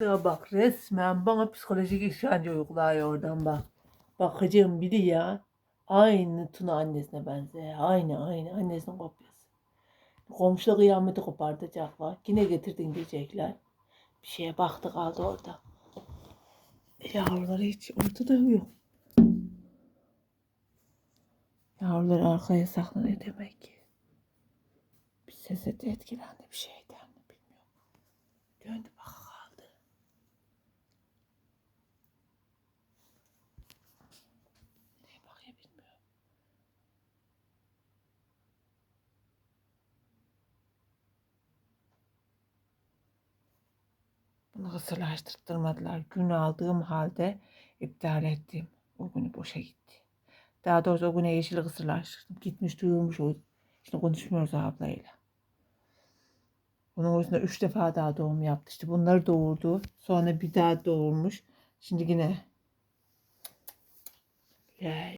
Ya bak resmen bana psikolojik işkence uyguluyor oradan bak. Bakacağım biri ya. Aynı Tuna annesine benziyor. Aynı aynı annesinin kopyası. Komşuda kıyameti kopartacaklar. Yine getirdin diyecekler. Bir şeye baktı kaldı orada. Yavruları hiç ortada yok. Yavrular arkaya saklanıyor demek ki. Bir sese de etkilendi bir şeyden bilmiyorum. Döndü baka Bunu. Gün aldığım halde iptal ettim. O günü boşa gitti. Daha doğrusu o güne yeşil kısırlaştırdım. Gitmiş duyulmuş o. Şimdi konuşmuyoruz ablayla. Onun üstünde üç defa daha doğum yaptı. İşte bunları doğurdu. Sonra bir daha doğurmuş. Şimdi yine. Ya